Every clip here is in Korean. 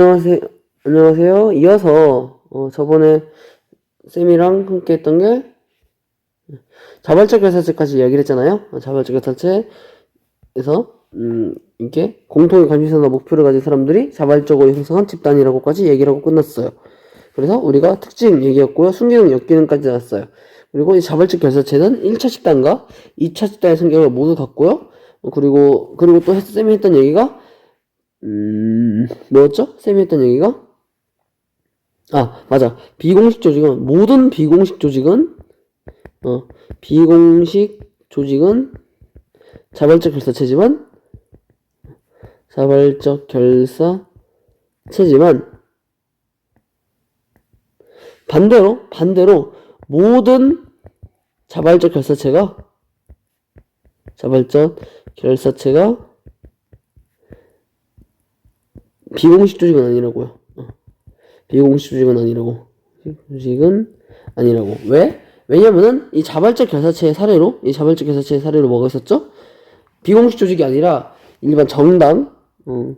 안녕하세요. 안녕하세요. 이어서 어, 저번에 쌤이랑 함께 했던 게 자발적 결사체까지 이야기를 했잖아요. 어, 자발적 결사체에서 음, 이게 공통의 관심사나 목표를 가진 사람들이 자발적으로 형성한 집단이라고까지 얘기를 하고 끝났어요. 그래서 우리가 특징 얘기했고요. 순기능, 역기능까지 나왔어요. 그리고 이 자발적 결사체는 1차 집단과 2차 집단의 성격을 모두 갖고요. 어, 그리고 그리고 또 쌤이 했던 얘기가 음, 뭐였죠? 쌤이 했던 얘기가? 아, 맞아. 비공식 조직은, 모든 비공식 조직은, 어, 비공식 조직은 자발적 결사체지만, 자발적 결사체지만, 반대로, 반대로, 모든 자발적 결사체가, 자발적 결사체가 비공식 조직은 아니라고요. 어. 비공식 조직은 아니라고. 조직은 아니라고. 왜? 왜냐면은 이 자발적 결사체의 사례로 이 자발적 결사체의 사례로 뭐가 있었죠? 비공식 조직이 아니라 일반 정당, 어.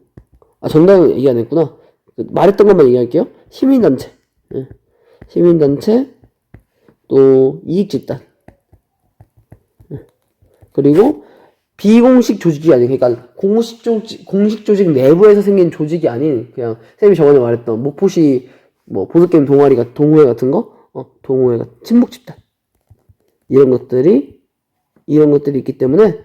아 정당은 얘기 안 했구나. 그 말했던 것만 얘기할게요. 시민단체, 예. 시민단체, 또 이익집단, 예. 그리고 비공식 조직이 아닌 그러니까 공식 조직 공식 조직 내부에서 생긴 조직이 아닌 그냥 쌤이 저번에 말했던 목포시 뭐 보드 게임 동아리 같은 동호회 같은 거? 어, 동호회 같은 친목 집단. 이런 것들이 이런 것들이 있기 때문에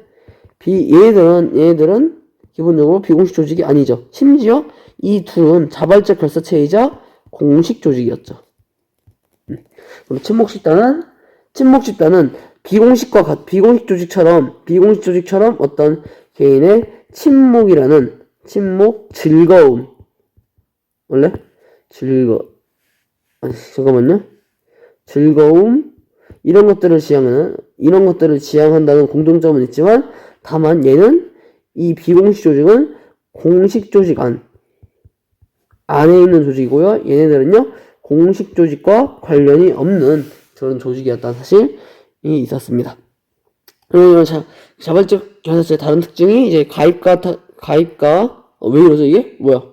비 얘들은 얘들은 기본적으로 비공식 조직이 아니죠. 심지어 이 둘은 자발적 결사체이자 공식 조직이었죠. 음. 그럼 친목 집단은 친목 집단은 비공식과 같, 비공식 조직처럼, 비공식 조직처럼 어떤 개인의 침묵이라는, 침묵, 즐거움. 원래? 즐거, 아니, 잠깐만요. 즐거움, 이런 것들을 지향하는, 이런 것들을 지향한다는 공통점은 있지만, 다만 얘는, 이 비공식 조직은 공식 조직 안, 안에 있는 조직이고요. 얘네들은요, 공식 조직과 관련이 없는 그런 조직이었다는 사실, 이 있었습니다. 그리고 자, 자발적 결사체의 다른 특징이 이제 가입과 타, 가입과 어, 왜 이러죠 이게 뭐야?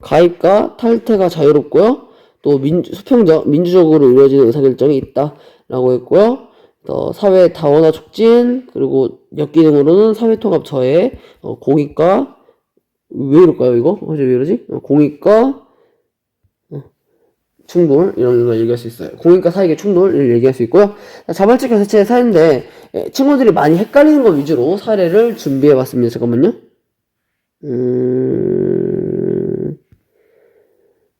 가입과 탈퇴가 자유롭고요. 또 민, 수평적 민주적으로 이루어지는 의사결정이 있다라고 했고요. 또 사회 다원화 촉진 그리고 역기능으로는 사회 통합 저해 어, 공익과 왜 이럴까요 이거? 어제 왜 이러지? 어, 공익과 충돌 이런 걸 얘기할 수 있어요. 공익과 사익의 충돌을 얘기할 수 있고요. 자발적 결사체의 사례인데 예, 친구들이 많이 헷갈리는 것 위주로 사례를 준비해봤습니다. 잠깐만요. 음...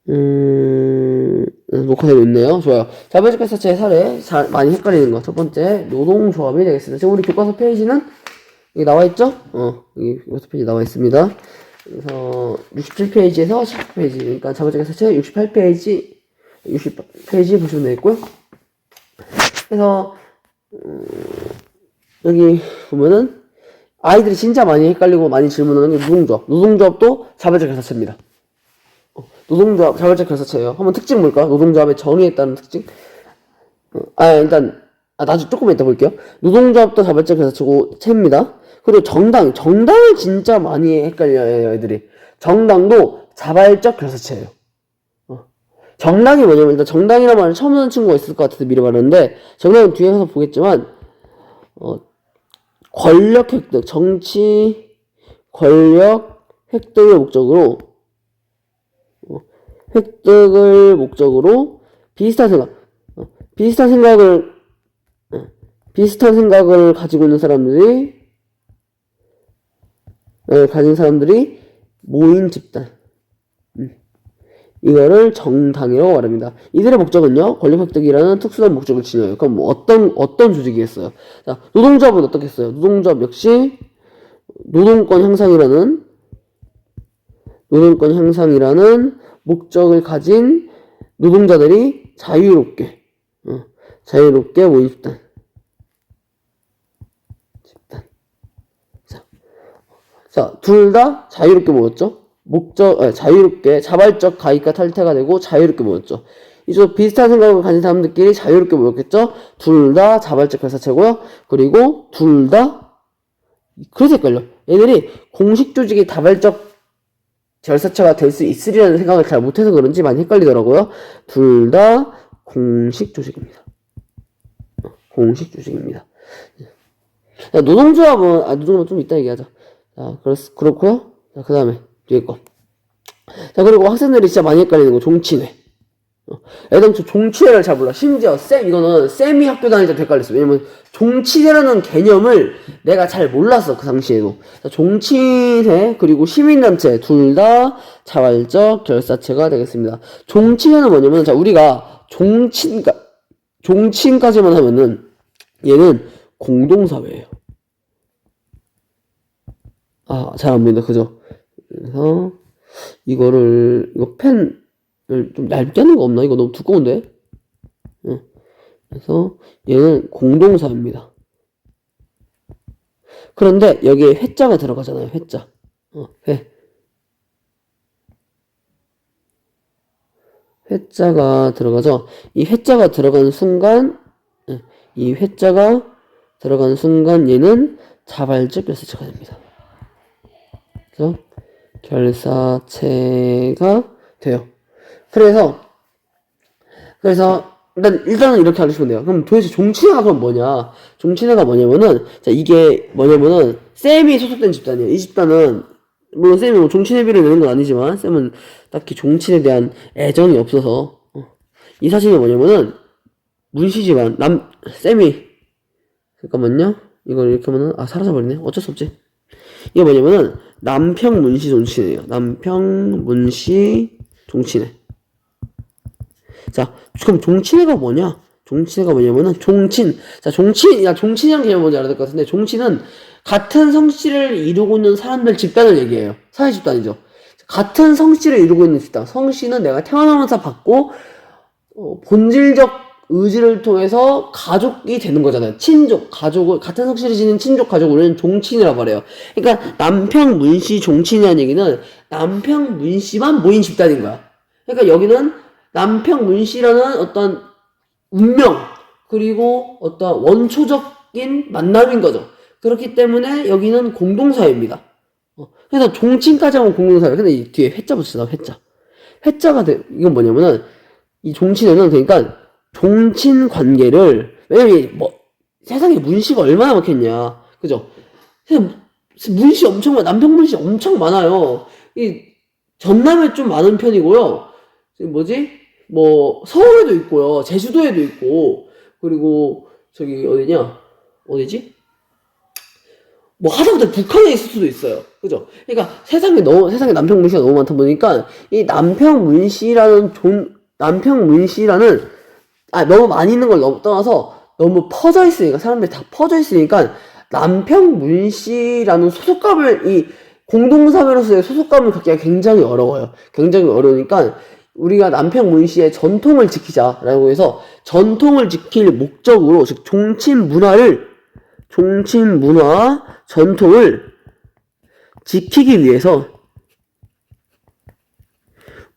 음... 녹화되고 있네요. 좋아요. 자발적 결사체의 사례 잘 많이 헷갈리는 거. 첫 번째 노동조합이 되겠습니다. 지금 우리 교과서 페이지는 여기 나와 있죠? 어, 여기 교과서 페이지 나와 있습니다. 그래서 67페이지에서 19페이지, 그러니까 자발적 결사체 68페이지 60페이지 보시면 되겠고요. 그래서 음, 여기 보면은 아이들이 진짜 많이 헷갈리고 많이 질문하는 게 노동조합. 노동조합도 자발적 결사체입니다. 어, 노동조합 자발적 결사체예요. 한번 특징 볼까? 노동조합의 정의에 따른 특징. 어, 아 일단 아 나중에 조금 이따 볼게요. 노동조합도 자발적 결사체고 체입니다. 그리고 정당 정당을 진짜 많이 헷갈려요 애들이. 정당도 자발적 결사체예요. 정당이 뭐냐면 일단 정당이란 말을 처음 듣는 친구가 있을 것 같아서 미리 말하는데 정당은 뒤에 가서 보겠지만 어, 권력 획득, 정치 권력 획득을 목적으로 어, 획득을 목적으로 비슷한 생각, 어, 비슷한 생각을 어, 비슷한 생각을 가지고 있는 사람들이 어, 가진 사람들이 모인 집단. 이거를 정당이라고 말합니다. 이들의 목적은요, 권력 획득이라는 특수한 목적을 지녀요. 그럼 뭐 어떤, 어떤 조직이겠어요? 자, 노동조합은 어떻겠어요? 노동조합 역시 노동권 향상이라는, 노동권 향상이라는 목적을 가진 노동자들이 자유롭게, 어, 자유롭게 모인 집단. 집단. 자, 자, 둘 다 자유롭게 모였죠? 목적, 아, 자유롭게, 자발적 가입과 탈퇴가 되고 자유롭게 모였죠. 이제 비슷한 생각을 가진 사람들끼리 자유롭게 모였겠죠? 둘 다 자발적 결사체고요. 그리고 둘 다, 그래서 헷갈려. 얘들이 공식 조직이 자발적 결사체가 될 수 있으리라는 생각을 잘 못해서 그런지 많이 헷갈리더라고요. 둘 다 공식 조직입니다. 어, 공식 조직입니다. 자, 노동조합은, 아, 노동조합 좀 이따 얘기하자. 자, 그렇, 그렇고요 자, 그 다음에, 거. 자, 그리고 학생들이 진짜 많이 헷갈리는 거, 종친회. 어, 애당초 종친회를 잘 몰라. 심지어, 쌤, 이거는 쌤이 학교 다닐 때도 헷갈렸어. 왜냐면, 종친회라는 개념을 내가 잘 몰랐어, 그 당시에도. 자, 종친회, 그리고 시민단체, 둘 다 자발적 결사체가 되겠습니다. 종친회는 뭐냐면, 자, 우리가 종친까, 종친까지만 하면은, 얘는 공동사회예요. 아, 잘 안 보인다. 그죠? 그래서 이거를 이거 펜을 좀 얇게 하는 거 없나? 이거 너무 두꺼운데? 응. 그래서 얘는 공동사입니다. 그런데 여기에 회자가 들어가잖아요. 회자. 어, 회. 회자가 들어가죠. 이 회자가 들어가는 순간, 예, 이 회자가 들어가는 순간 얘는 자발적 결사체가 됩니다. 그래서 결사체가 돼요. 그래서 그래서 일단 일단은 이렇게 알으시면 돼요. 그럼 도대체 종친회가 그럼 뭐냐? 종친회가 뭐냐면은 자 이게 뭐냐면은 쌤이 소속된 집단이에요. 이 집단은 물론 쌤이 뭐 종친회비를 내는 건 아니지만 쌤은 딱히 종친에 대한 애정이 없어서 어. 이 사실이 뭐냐면은 집안 남 쌤이 잠깐만요. 이걸 이렇게 하면은 아 사라져 버리네. 어쩔 수 없지. 이게 뭐냐면은 남평 문시 종친회예요. 남평 문시 종친회. 자, 그럼 종친회가 뭐냐? 종친회가 뭐냐면은 종친. 자, 종친, 야, 종친이라는 개념 뭔지 알아야 될 것 같은데, 종친은 같은 성씨를 이루고 있는 사람들 집단을 얘기해요. 사회 집단이죠. 같은 성씨를 이루고 있는 집단. 성씨는 내가 태어나면서 받고, 어, 본질적 의지를 통해서 가족이 되는 거잖아요. 친족, 가족을, 같은 성씨를 지닌 친족 가족을 우리는 종친이라고 말해요. 그러니까 남평 문씨 종친이라는 얘기는 남평 문씨만 모인 집단인 거야. 그러니까 여기는 남평 문씨라는 어떤 운명, 그리고 어떤 원초적인 만남인 거죠. 그렇기 때문에 여기는 공동사회입니다. 어, 그래서 종친까지 하면 공동사회. 근데 이 뒤에 회자 붙이다, 회자. 회자가 돼, 이건 뭐냐면은, 이 종친에는 그러니까 종친 관계를 왜냐면 뭐 세상에 문씨가 얼마나 많겠냐. 그죠? 문씨 엄청 많 남편 문씨 엄청 많아요. 이 전남에 좀 많은 편이고요. 뭐지? 뭐 서울에도 있고요. 제주도에도 있고. 그리고 저기 어디냐? 어디지? 뭐 하다못해 북한에 있을 수도 있어요. 그죠? 그러니까 세상에 너무, 세상에 남평 문씨가 너무 많다 보니까 이 남평 문씨라는 존, 남평 문씨라는 아, 너무 많이 있는 걸 너무 떠나서 너무 퍼져 있으니까, 사람들이 다 퍼져 있으니까, 남평 문씨라는 소속감을, 이 공동사회로서의 소속감을 갖기가 굉장히 어려워요. 굉장히 어려우니까, 우리가 남평 문씨의 전통을 지키자라고 해서, 전통을 지킬 목적으로, 즉, 종친 문화를, 종친 문화, 전통을 지키기 위해서,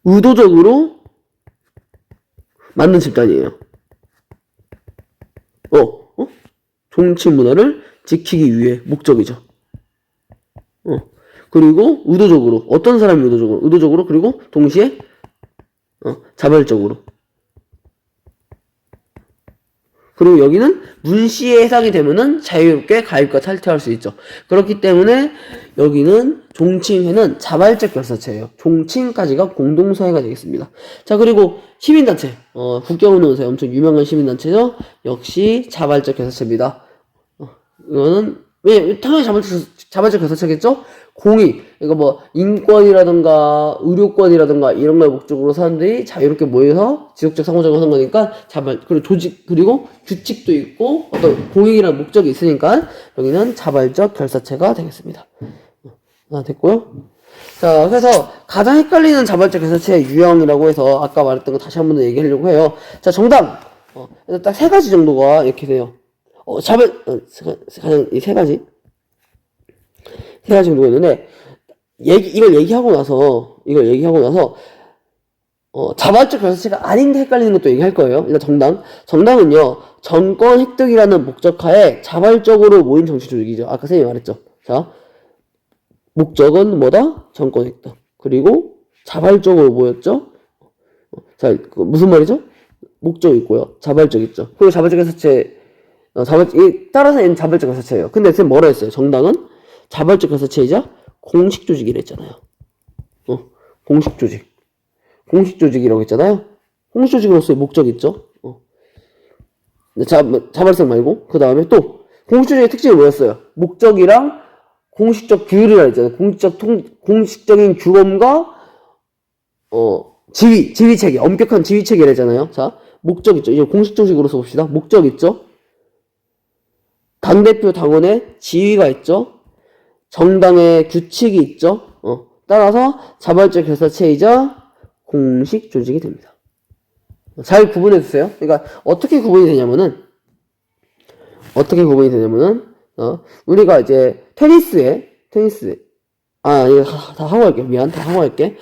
의도적으로 만든 집단이에요. 어, 어? 종친 문화를 지키기 위해 목적이죠. 어. 그리고 의도적으로 어떤 사람이 의도적으로 의도적으로 그리고 동시에 어, 자발적으로 그리고 여기는 문시에 해당이 되면은 자유롭게 가입과 탈퇴할 수 있죠. 그렇기 때문에 여기는 종친회는 자발적 결사체예요. 종친까지가 공동사회가 되겠습니다. 자 그리고 시민단체, 어, 국경운동사에 엄청 유명한 시민단체죠. 역시 자발적 결사체입니다. 어, 이거는 왜 당연히 자발적 자발적 결사체겠죠? 공익, 이거 뭐 인권이라든가 의료권이라든가 이런 걸 목적으로 사람들이 자유롭게 모여서 지속적 상호작용 하는 거니까 자발 그리고 조직 그리고 규칙도 있고 어떤 공익이라는 목적이 있으니까 여기는 자발적 결사체가 되겠습니다. 아, 됐고요. 자, 그래서 가장 헷갈리는 자발적 결사체의 유형이라고 해서 아까 말했던 거 다시 한 번 더 얘기하려고 해요. 자, 정답. 어, 딱 세 가지 정도가 이렇게 돼요. 어, 자발, 어, 가장 이 세 가지. 정도가 있는데, 얘기, 이걸 얘기하고 나서, 이걸 얘기하고 나서, 어, 자발적 결사체가 아닌데 헷갈리는 것도 얘기할 거예요. 일단 정당. 정당은요, 정권 획득이라는 목적하에 자발적으로 모인 정치 조직이죠. 아까 선생님이 말했죠. 자, 목적은 뭐다? 정권 획득. 그리고 자발적으로 뭐였죠? 어, 자, 그 무슨 말이죠? 목적 있고요. 자발적 있죠. 그리고 자발적 개사체, 어, 자발, 이, 따라서 얘는 자발적 개사체예요. 근데 쌤 뭐라 했어요? 정당은 자발적 개사체이자 공식 조직이라 했잖아요. 어, 공식 조직. 공식 조직이라고 했잖아요. 공식 조직으로서의 목적 있죠? 어. 자, 자발성 말고, 그 다음에 또, 공식 조직의 특징이 뭐였어요? 목적이랑 공식적 규율이라 했잖아요. 공식적 통, 공식적인 규범과, 어, 지위, 지위 체계, 엄격한 지위 체계를 했잖아요. 자, 목적 있죠. 이제 공식 조직으로서 봅시다. 목적 있죠. 당대표 당원의 지위가 있죠. 정당의 규칙이 있죠. 어, 따라서 자발적 결사체이자 공식 조직이 됩니다. 잘 구분해 주세요. 그러니까 어떻게 구분이 되냐면은 어떻게 구분이 되냐면은 어, 우리가 이제 테니스에 테니스 아 이거 다, 다 하고 할게 미안 다 하고 할게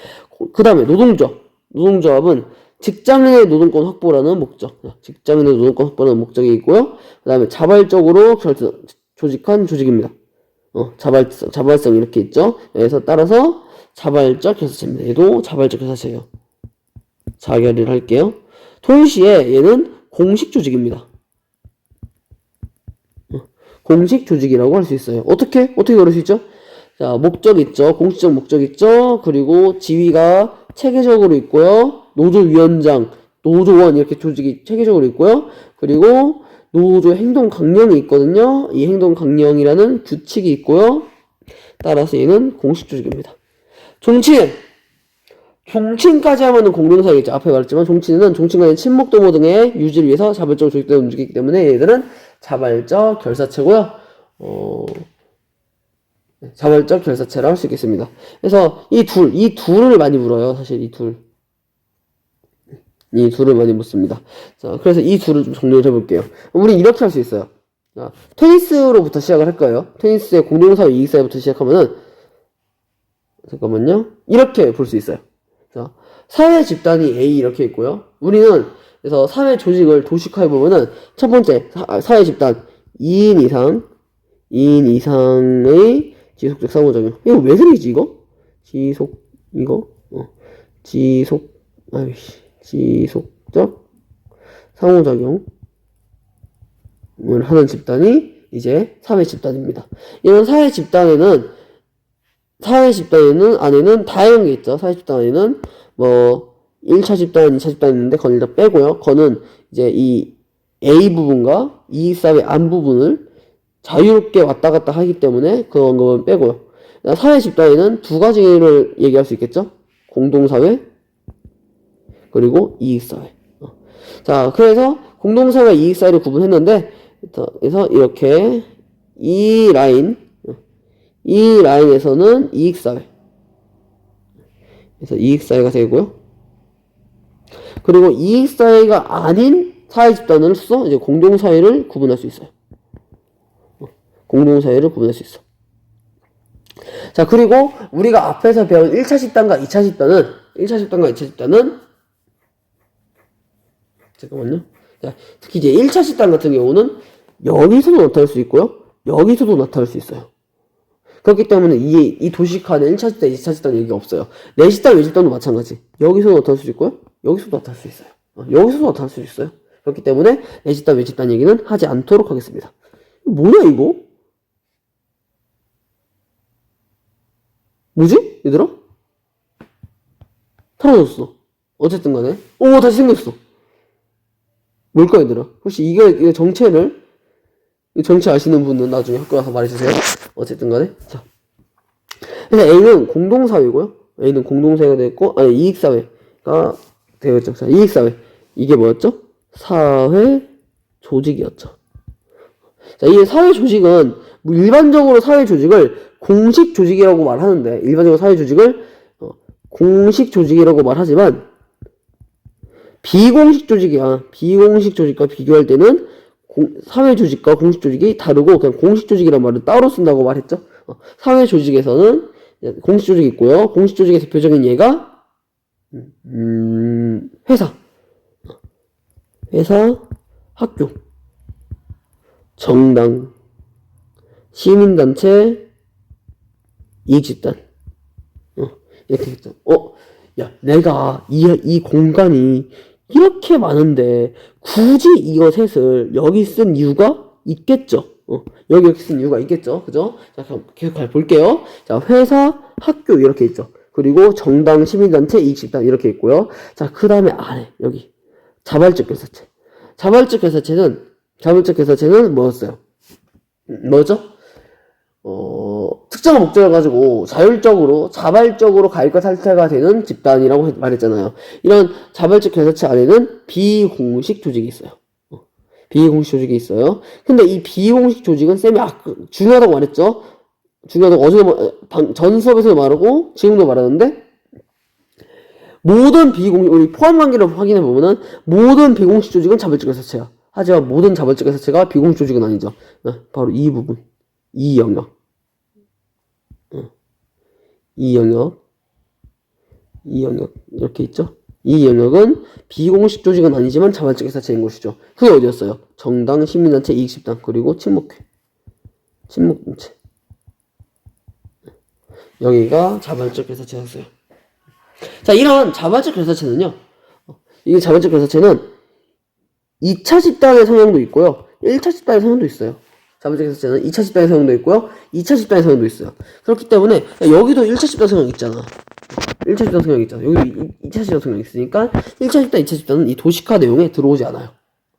그 다음에 노동조합 노동조합은 직장인의 노동권 확보라는 목적 어, 직장인의 노동권 확보라는 목적이 있고요 그 다음에 자발적으로 결정 조직한 조직입니다 어, 자발성 자발성 이렇게 있죠 그래서 따라서 자발적 결사체입니다 얘도 자발적 결사체예요 자결을 할게요 동시에 얘는 공식 조직입니다 공식 조직이라고 할 수 있어요. 어떻게? 어떻게 그럴 수 있죠? 자, 목적 있죠. 공식적 목적 있죠. 그리고 지위가 체계적으로 있고요. 노조위원장, 노조원 이렇게 조직이 체계적으로 있고요. 그리고 노조 행동 강령이 있거든요. 이 행동 강령이라는 규칙이 있고요. 따라서 얘는 공식 조직입니다. 종친! 종친까지 하면은 공동사이겠죠. 앞에 말했지만 종친은 종친 간의 친목 도모 등의 유지를 위해서 자발적으로 조직되어 움직이기 때문에 얘들은 자발적 결사체고요. 어, 자발적 결사체라 할 수 있겠습니다. 그래서 이 둘, 이 둘을 많이 물어요. 사실 이 둘. 이 둘을 많이 묻습니다. 자, 그래서 이 둘을 좀 정리를 해볼게요. 우리 이렇게 할 수 있어요. 자, 테니스로부터 시작을 할 거예요. 테니스의 공동사회 이익사회부터 시작하면은, 잠깐만요. 이렇게 볼 수 있어요. 자, 사회 집단이 A 이렇게 있고요. 우리는 그래서 사회 조직을 도식화해 보면은 첫 번째 사, 회 집단 2인 이상 2인 이상의 지속적 상호작용. 이거 왜 그리지 이거? 지속 이거 어 지속 아이씨 지속적 상호작용을 하는 집단이 이제 사회 집단입니다. 이런 사회 집단에는 사회 집단에는 안에는 다양한 게 있죠. 사회 집단 안에는 뭐 1차 집단, 2차 집단 있는데 그건 일단 빼고요. 그거는 이제 이 A 부분과 이 사회 안 부분을 자유롭게 왔다 갔다 하기 때문에 그런 거는 빼고요. 사회 집단에는 두 가지를 얘기할 수 있겠죠. 공동사회 그리고 이익사회. 어. 자, 그래서 공동사회, 이익사회를 구분했는데 그래서 이렇게 이 라인 이 라인에서는 이익사회. 그래서 이익사회가 되고요. 그리고 이익사회가 아닌 사회집단으로서 이제 공동사회를 구분할 수 있어요. 공동사회를 구분할 수 있어. 자, 그리고 우리가 앞에서 배운 1차 집단과 2차 집단은, 1차 집단과 2차 집단은, 잠깐만요. 자, 특히 이제 1차 집단 같은 경우는 여기서도 나타날 수 있고요. 여기서도 나타날 수 있어요. 그렇기 때문에 이, 이 도식화는 1차 집단, 2차 집단 얘기가 없어요. 내 집단, 외 집단도 마찬가지. 여기서도 나타날 수 있고요. 여기서도 나타날 수 있어요. 어, 여기서도 나타날 수 있어요. 그렇기 때문에 내 집단, 외 집단 얘기는 하지 않도록 하겠습니다. 뭐야, 이거? 뭐지? 얘들아? 사라졌어. 어쨌든 간에. 오, 다시 생겼어. 뭘까, 얘들아? 혹시 이게, 이게 정체를, 이 정체 아시는 분은 나중에 학교 가서 말해주세요. 어쨌든 간에. 자. 그래서 A는 공동사회고요. A는 공동사회가 되었고, 아니, 이익사회가 되었죠. 자, 이익사회. 이게 뭐였죠? 사회 조직이었죠. 자, 이 사회 조직은 뭐 일반적으로 사회 조직을 공식 조직이라고 말하는데 일반적으로 사회 조직을 어, 공식 조직이라고 말하지만 비공식 조직이야. 비공식 조직과 비교할 때는 공, 사회 조직과 공식 조직이 다르고 그냥 공식 조직이란 말을 따로 쓴다고 말했죠. 어, 사회 조직에서는 공식 조직이 있고요. 공식 조직의 대표적인 예가 음, 회사, 회사, 학교, 정당, 시민단체, 이익집단. 어, 이렇게 되겠죠. 어, 야, 내가 이, 이 공간이 이렇게 많은데 굳이 이것을 여기 쓴 이유가 있겠죠. 어, 여기 이렇게 쓴 이유가 있겠죠. 그죠? 자, 그럼 계속 갈 볼게요. 자, 회사, 학교 이렇게 있죠. 그리고 정당, 시민단체, 이익집단 이렇게 있고요. 자, 그 다음에 안에 여기 자발적 교사체. 자발적 교사체는 자발적 교사체는 뭐였어요? 음, 뭐죠? 어, 특정한 목적을 가지고 자율적으로, 자발적으로 가입과 탈퇴가 되는 집단이라고 했- 말했잖아요. 이런 자발적 교사체 안에는 비공식 조직이 있어요. 어, 비공식 조직이 있어요. 근데 이 비공식 조직은 쌤이 아까 중요하다고 말했죠? 중요하다고 방- 전 수업에서도 말하고, 지금도 말하는데, 모든 비공식, 우리 포함 관계를 확인해 보면은, 모든 비공식 조직은 자발적 교사체야. 하지만 모든 자발적 교사체가 비공식 조직은 아니죠. 네, 바로 이 부분. 이 영역. 어. 이 영역. 이 영역. 이렇게 있죠? 이 영역은 비공식 조직은 아니지만 자발적 회사체인 것이죠. 그게 어디였어요? 정당, 시민단체, 이익집단, 그리고 친목회. 친목단체. 여기가 자발적 회사체였어요. 자, 이런 자발적 회사체는요. 어, 이 자발적 회사체는 2차 집단의 성향도 있고요. 1차 집단의 성향도 있어요. 자발적 회사체는 2차 집단의 성향도 있고요. 2차 집단의 성향도 있어요. 그렇기 때문에 야, 여기도 1차 집단 성향 있잖아. 1차 집단 성향 있잖아. 여기도 2차 집단 성향 있으니까 1차 집단, 2차 집단은 이 도식화 내용에 들어오지 않아요.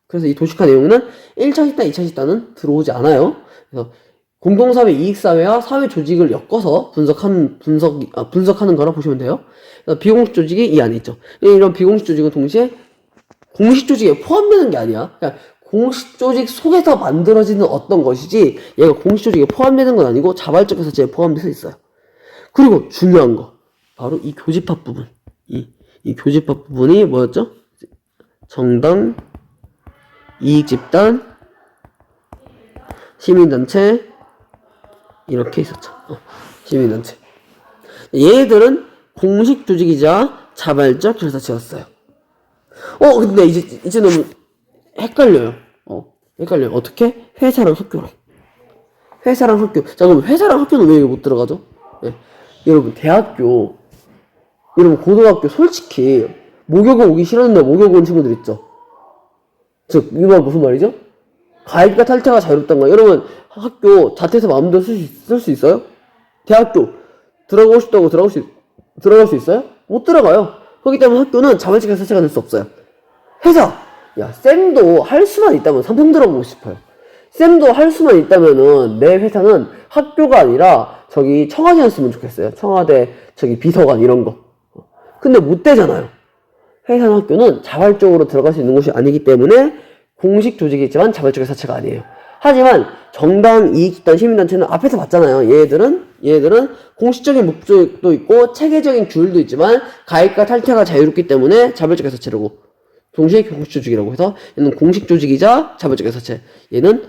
그래서 이 도식화 내용은 1차 집단, 2차 집단은 들어오지 않아요. 그래서 공동사회, 이익사회와 사회 조직을 엮어서 분석하는, 분석, 아, 분석하는 거라 보시면 돼요. 비공식 조직이 이 안에 있죠. 이런 비공식 조직은 동시에 공식 조직에 포함되는 게 아니야. 그냥 공식 조직 속에서 만들어지는 어떤 것이지 얘가 공식 조직에 포함되는 건 아니고 자발적 회사체에 포함돼서 있어요. 그리고 중요한 거 바로 이 교집합 부분. 이, 이 교집합 부분이 뭐였죠? 정당, 이익집단, 시민단체 이렇게 있었죠. 어, 시민단체. 얘들은 공식 조직이자 자발적 결사체였어요. 어, 근데 이제, 이제 너무 헷갈려요. 어, 헷갈려요. 어떻게? 회사랑 학교랑. 회사랑 학교. 자, 그럼 회사랑 학교는 왜 못 들어가죠? 예. 여러분, 대학교, 여러분, 고등학교, 솔직히, 목욕을 오기 싫었는데 목욕 온 친구들 있죠? 즉, 이거 무슨 말이죠? 가입과 탈퇴가 자유롭단가. 여러분, 학교 자퇴해서 마음대로 쓸 수, 있어요? 대학교, 들어가고 싶다고 들어갈 수, 있- 들어갈 수 있어요? 못 들어가요. 그렇기 때문에 학교는 자발적 자체가 될 수 없어요. 회사! 야, 쌤도 할 수만 있다면 삼성 들어보고 싶어요. 쌤도 할 수만 있다면은 내 회사는 학교가 아니라 저기 청와대였으면 좋겠어요. 청와대 저기 비서관 이런 거. 근데 못 되잖아요. 회사나 학교는 자발적으로 들어갈 수 있는 곳이 아니기 때문에 공식 조직이지만 자발적 자체가 아니에요. 하지만 정당, 이익집단, 시민단체는 앞에서 봤잖아요. 얘들은 얘들은 공식적인 목적도 있고 체계적인 규율도 있지만 가입과 탈퇴가 자유롭기 때문에 자발적 자체라고 동시에 공식 조직이라고 해서 얘는 공식 조직이자 자발적 자체. 얘는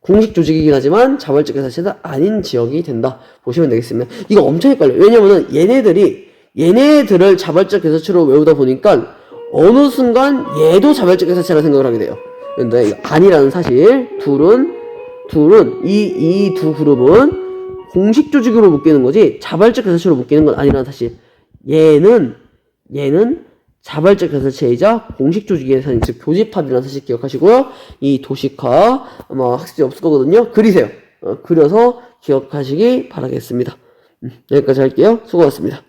공식 조직이긴 하지만 자발적 자체는 아닌 지역이 된다. 보시면 되겠습니다. 이거 엄청 헷갈려요. 왜냐면은 얘네들이 얘네들을 자발적 개사체로 외우다 보니까 어느 순간 얘도 자발적 개사체라 생각을 하게 돼요. 근데 아니라는 사실 둘은 둘은 이 이 두 그룹은 공식 조직으로 묶이는 거지 자발적 개사체로 묶이는 건 아니라는 사실. 얘는 얘는 자발적 개사체이자 공식 사실 즉 교집합이라는 사실 기억하시고요. 이 도식화 아마 학습이 없을 거거든요. 그리세요. 어, 그려서 기억하시기 바라겠습니다. 음, 여기까지 할게요. 수고하셨습니다.